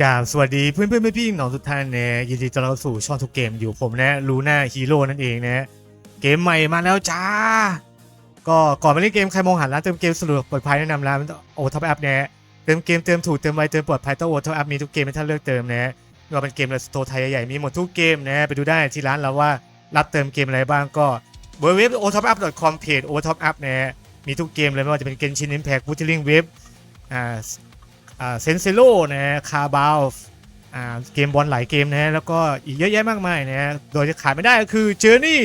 กราบสวัสดีเพื่อนเพื่อนพี่ๆน้องทุกท่านนะยินดีต้อนรับสู่ช่องทุกเกมอยู่ผมนะลูน่าฮีโร่นั่นเองนะเกมใหม่มาแล้วจ้า ก็ก่อนไปเล่นเกมใครมองหาร้านเติมเกมสะดวกปลอดภัยแนะนำร้านโอท็อปแอปนะเติมเกมเติมถูกเติมไวเติมปลอดภัยต้องโอท็อปแอปมีทุกเกมให้ท่านเลือกเติมนะไม่ว่าเป็นเกมในสโตร์ไทยใหญ่ๆมีหมดทุกเกมนะไปดูได้ที่ร้านเราว่ารับเติมเกมอะไรบ้างก็เว็บ o t o p u p c o m เพจ o t o p up นะมีทุกเกมเลยไม่ว่าจะเป็นเกมชินอิมแพคบูติลิงเว็บอ่า เซนเซโลนะฮะคาบาลเกมบอลหลายเกมนะฮะแล้วก็อีกเยอะแยะมากมายนะฮะโดยจะขาดไม่ได้ก็คือเจอร์นี่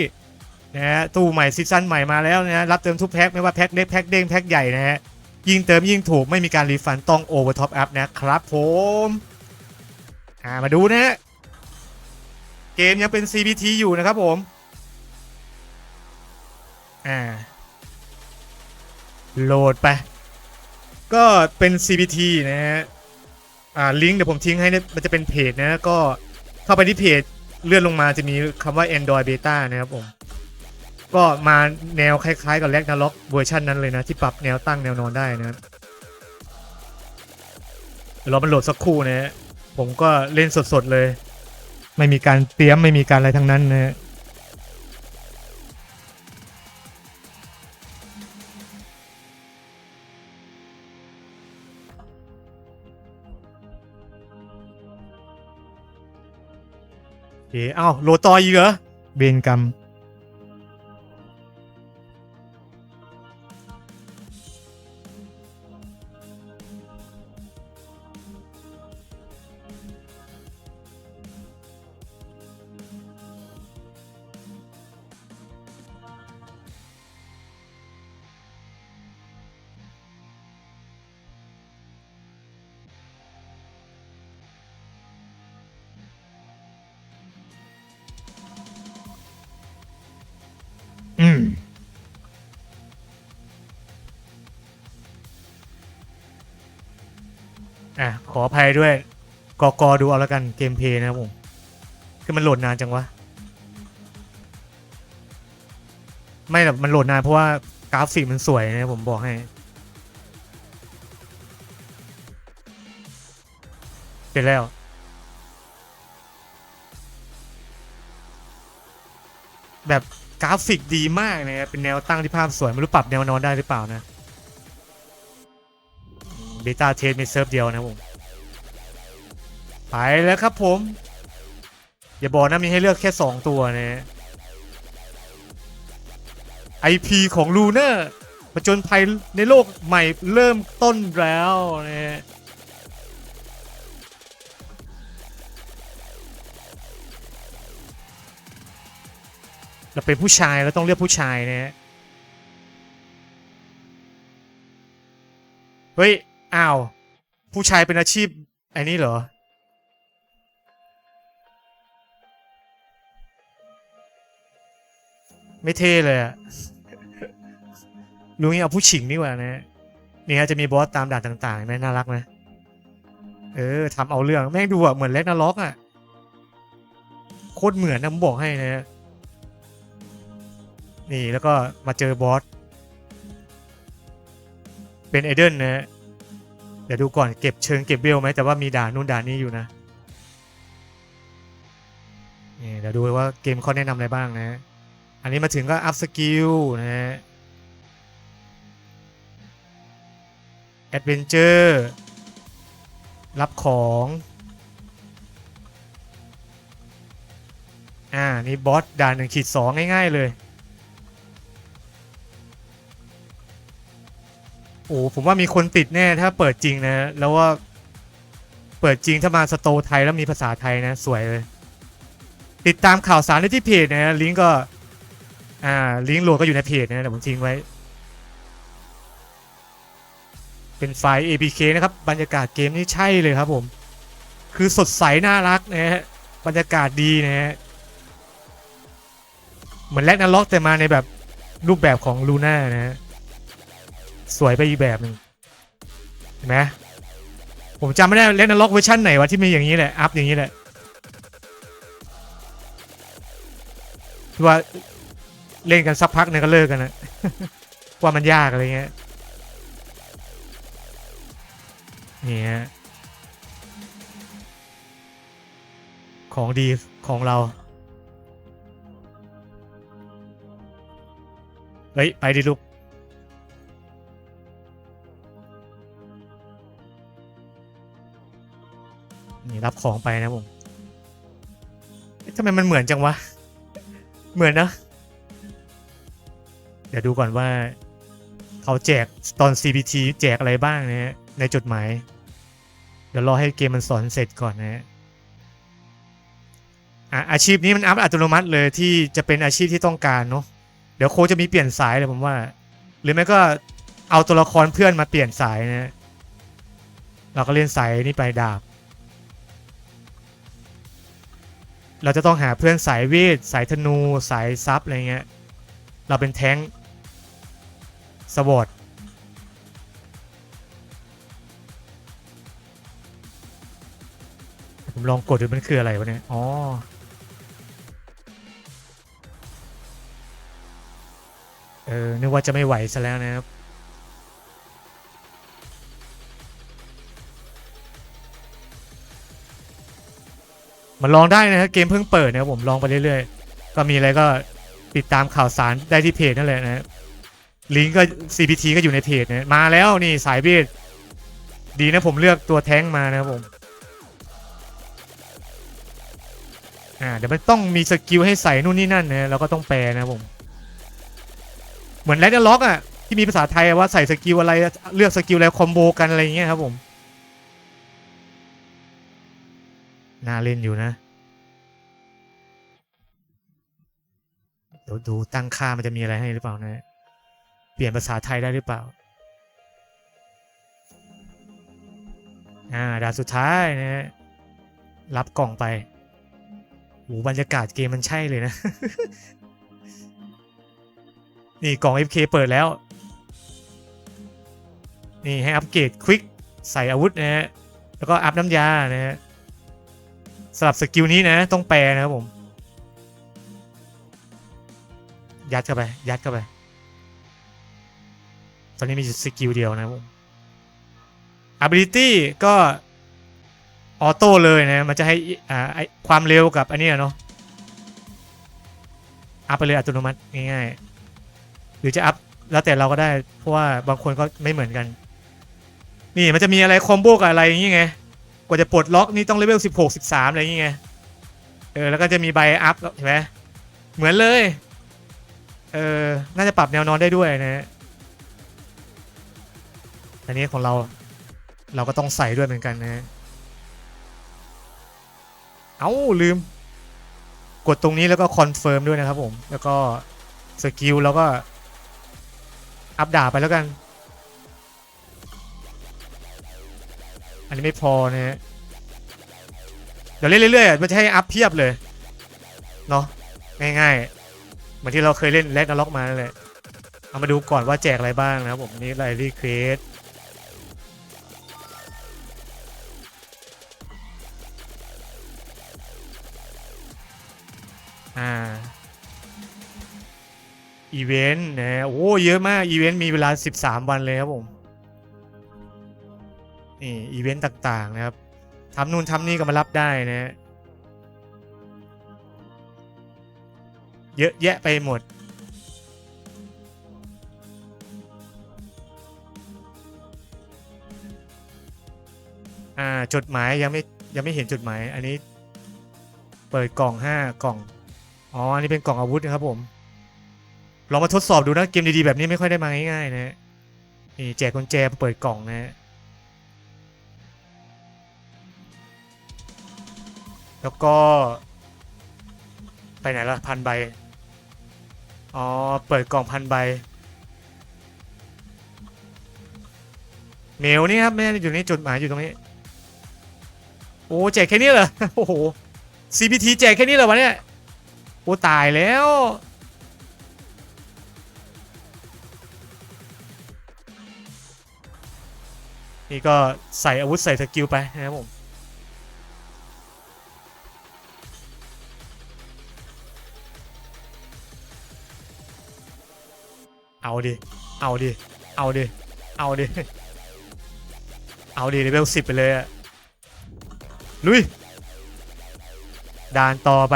นะฮะตู้ใหม่ซีซั่นใหม่มาแล้วนะฮะรับเติมทุกแพ็คไม่ว่าแพ็คเล็กแพ็คเด้งแพ็คใหญ่นะฮะยิ่งเติมยิ่งถูกไม่มีการรีฟันต้องโอเวอร์ท็อปอัพนะครับผมอ่ามาดูนะฮะเกมยังเป็น CBT อยู่นะครับผมอ่าโหลดไป ก็เป็น CBT นะฮะ อ่า ลิงก์เดี๋ยวผมทิ้งให้นี่ยมันจะเป็นเพจนะ ก็เข้าไปที่เพจเลื่อนลงมาจะมีคำว่า Android Beta นะครับผม ก็มาแนวคล้ายๆกับ r a g n a r o k เวอร์ชันนั้นเลยนะ ที่ปรับแนวตั้งแนวนอนได้นะรับเดี๋ยวเรามันโหลดสักครู่นะฮะผมก็เล่นสดๆเลย ไม่มีการเตรียมไม่มีการอะไรทั้งนั้นนะฮะ เคเอ้าโหลดต่ออีกเหรอเบนกรรม อะขออภัยด้วยกอกอดูเอาแล้วกันเกมเพย์นะครับผมคือมันโหลดนานจังวะ ไม่หรอกมันโหลดนานเพราะว่ากราฟิกมันสวยนะผมบอกให้ เสร็จแล้วแบบกราฟิกดีมากนะครับเป็นแนวตั้งที่ภาพสวย ไม่รู้ปรับแนวนอนได้หรือเปล่านะ บต้าเทสมีเซิร์ฟเดียวนะผม ไปแล้วครับผม อย่าบอกนะมีให้เลือกแค่ 2 ตัวนะ IP ของลูเนอร์ประจนภัยในโลกใหม่เริ่มต้นแล้วนะเราเป็นผู้ชายเราต้องเลือกผู้ชายนะฮะเฮ้ย อ้าว ผู้ชายเป็นอาชีพไอ้นี่เหรอ ไม่เท่เลยอะลุงนี่เอาผู้ฉิงนี่หว่านะนี่ฮะจะมีบอสตามด่านต่างๆนะน่ารักนะเออทำเอาเรื่องแม่งดูอะเหมือนเล็กนาล็อกอะโคตรเหมือนนะผมบอกให้นะนี่แล้วก็มาเจอบอสเป็นเอเดนนะ เดี๋ยวดูก่อนเก็บเชิงเก็บเบลไหมแต่ว่ามีด่านนู่นด่านนี้อยู่นะนี่เดี๋ยวดูว่าเกมเขาแนะนำอะไรบ้างนะ อันนี้มาถึงก็อัพสกิลนะฮะแอดเวนเจอร์รับของอ่านี่บอสด่านหนึ่งขีดสองง่าย ๆ เลย โอ้ผมว่ามีคนติดแน่ถ้าเปิดจริงนะ แล้วว่า เปิดจริงถ้ามาสโตไทยแล้วมีภาษาไทยนะ สวยเลย ติดตามข่าวสารได้ที่เพจนะลิงก์ก็ อ่า ลิงก์โหลดก็อยู่ในเพจนะเดี๋ยวผมทิ้งไว้ เป็นไฟล์ APK นะครับ บรรยากาศเกมนี่ใช่เลยครับผม คือสดใสน่ารักนะฮะบรรยากาศดีนะฮะเหมือนแลกนาล็อกแต่มาในแบบรูปแบบของลูน่านะฮะ สวยไปอีกแบบหนึ่งเห็นไหมผมจำไม่ได้เล่นนล็อกเวอร์ชันไหนวะที่มีอย่างนี้แหละ อัพอย่างนี้แหละว่าเล่นกันสักพักเนี่ยก็เลิกกันนะว่ามันยากอะไรเงี้ยนี่ฮะของดีของเรา เฮ้ย ไปดิลูก นี่รับของไปนะผมทำไมมันเหมือนจังวะ เหมือนนะ เดี๋ยวดูก่อนว่าเขาแจกตอน CBT แจกอะไรบ้างนะฮะในจดหมาย เดี๋ยวรอให้เกมมันสอนเสร็จก่อนนะฮะอะอาชีพนี้มันอัพอัตโนมัติเลยที่จะเป็นอาชีพที่ต้องการเนาะเดี๋ยวโคจะมีเปลี่ยนสายเลยผมว่า หรือไม่ก็เอาตัวละครเพื่อนมาเปลี่ยนสายนะฮะเราก็เล่นสายนี่ไปดาบ เราจะต้องหาเพื่อนสายเวทสายธนู สายซับอะไรเงี้ย เราเป็นแท้งสวอตผมลองกดดูมันคืออะไรวะเนี่ย อ๋อ เออ นึกว่าจะไม่ไหวซะแล้วนะครับ มันลองได้นะครับเกมเพิ่งเปิดนะครับผมลองไปเรื่อยๆ ก็มีอะไรก็ติดตามข่าวสารได้ที่เพจนั่นแหละนะลิงก์ก็ CPT ก็อยู่ในเพจนะมาแล้วนี่สายเบสดีนะผมเลือกตัวแท้งมานะครับผมอ่าเดี๋ยวมันต้องมีสกิลให้ใส่นู่นนี่นั่นนะเราก็ต้องแปลนะครับผม เหมือนแรดล็อกอะที่มีภาษาไทยว่าใส่สกิลอะไรเลือกสกิลอะไรคอมโบกันอะไรอย่างเงี้ยครับผม น่าเล่นอยู่นะ เดี๋ยวดูตั้งค่ามันจะมีอะไรให้หรือเปล่านะ เปลี่ยนภาษาไทยได้หรือเปล่า อ่าดาสุดท้ายนะฮะรับกล่องไปโหบรรยากาศเกมมันใช่เลยนะ นี่กล่อง FK เปิดแล้ว นี่ให้อัปเกรดควิกใส่อาวุธนะฮะ แล้วก็อัพน้ำยานะฮะ สลับสกิลนี้นะ ต้องแปลนะครับผม ยัดเข้าไป ยัดเข้าไป ตอนนี้มีสกิลเดียวนะครับผม ability ก็ออโต้เลยนะ มันจะให้อ่าไอความเร็วกับอันนี้เนาะ อัพไปเลยอัตโนมัติง่ายๆ หรือจะอัพแล้วแต่เราก็ได้ เพราะว่าบางคนก็ไม่เหมือนกัน นี่มันจะมีอะไรคอมโบกับอะไรอย่างงี้ไง กว่าจะปลดล็อกนี่ต้องเลเวล16 13อะไรอย่างเงี้ยเออแล้วก็จะมีใบอัพเห็นไหมเหมือนเลยเออน่าจะปรับแนวนอนได้ด้วยนะฮะอันนี้ของเราเราก็ต้องใส่ด้วยเหมือนกันนะเอาลืม กดตรงนี้แล้วก็คอนเฟิร์มด้วยนะครับผม แล้วก็สกิลแล้วก็ อัพดาบไปแล้วกัน อันนี้ไม่พอนะฮะเดี๋ยวเล่นเรื่อยๆมันจะให้อัพเพียบเลยเนาะง่ายๆ เหมือนที่เราเคยเล่นแลกนล็อกมานั่นแหละเอามาดูก่อนว่าแจกอะไรบ้างนะครับผมนี่ไลรี่เคสอ่าอีเวนต์นะโอ้เยอะมาก อีเวนต์มีเวลา 13 วันเลยครับผม นี่อีเวนต์ต่างๆนะครับทำนู่นทำนี่ก็มารับได้นะเยอะแยะไปหมด อ่าจดหมายยังไม่ยังไม่เห็นจดหมาย อันนี้ เปิดกล่องห้ากล่อง อ๋อ อันนี้เป็นกล่องอาวุธนะครับผม ลองมาทดสอบดูนะ เกมดีๆแบบนี้ไม่ค่อยได้มาง่ายๆนะฮะนี่แจกกุญแจเปิดกล่องนะ แล้วก็ ไปไหนละพันใบ อ๋อ เปิดกล่องพันใบเมลนี่ครับไม่ได้อยู่นี่จดหมายอยู่ตรงนี้ โอ้แจกแค่นี้เหรอ โอ้โห CPT แจกแค่นี้เหรอวะเนี่ย โอ้ตายแล้ว นี่ก็ใส่อาวุธใส่สกิลไปนะครับผม เอาดิ เอาดิ เอาดิ เอาดิ เอาดิเลเวลสิบไปเลยอะลุย ด่านต่อไป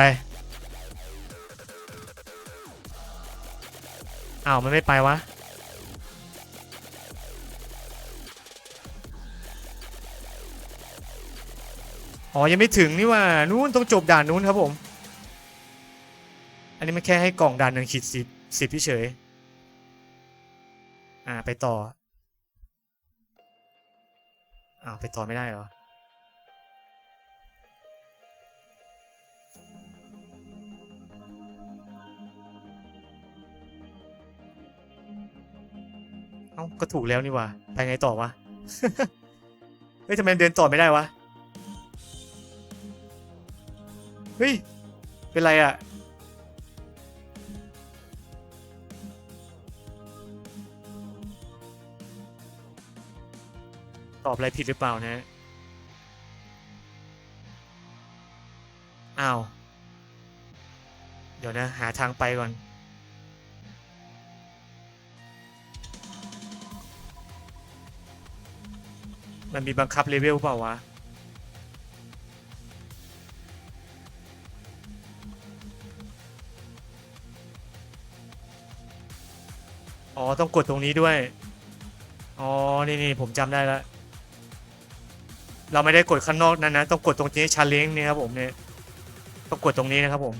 อ้าว มันไม่ไปวะ อ๋อ ยังไม่ถึงนี่ว่า นู้นต้องจบด่านนู้นครับผม อันนี้มันแค่ให้กล่องด่านหนึ่งขีดสิบสิบเฉย อ่าไปต่ออ้าวไปต่อไม่ได้เหรอเอ้าก็ถูกแล้วนี่ว่าไปไงต่อวะ เฮ้ยทำไมเดินต่อไม่ได้วะ เฮ้ย เป็นไรอะ ตอบอะไรผิดหรือเปล่านะอ้าว เดี๋ยวนะ หาทางไปก่อน มันมีบังคับเลเวลเปล่าวะอ๋อ ต้องกดตรงนี้ด้วย อ๋อ นี่นี่ผมจำได้แล้ว เราไม่ได้กดข้างนอกนั้นนะต้องกดตรงนี้ชาเลนจ์นี่ครับผมเนี่ยต้องกดตรงนี้นะครับผม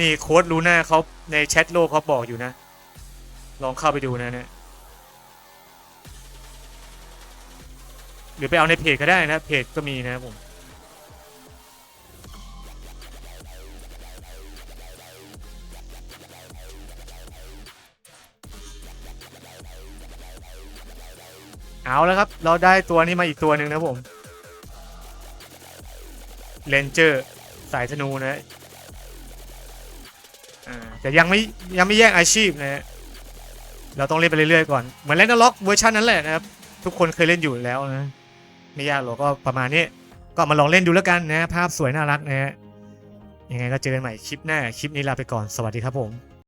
นี่โค้ดลูน่าเขาในแชทโลกเขาบอกอยู่นะ ลองเข้าไปดูนะเนี่ยหรือไปเอาในเพจก็ได้นะเพจก็มีนะครับผม เอาแล้วครับ เราได้ตัวนี้มาอีกตัวหนึ่งนะผมเลนเจอร์สายธนูนะอ่าแต่ยังไม่ยังไม่แยกอาชีพนะฮะเราต้องเล่นไปเรื่อยๆก่อน เหมือนเล่นล็อกเวอร์ชันนั้นแหละนะครับ ทุกคนเคยเล่นอยู่แล้วนะ ไม่ยากหรอกก็ประมาณนี้ ก็มาลองเล่นดูแล้วกันนะ ภาพสวยน่ารักนะฮะยังไงก็เจอกันใหม่คลิปหน้า คลิปนี้ลาไปก่อน สวัสดีครับผม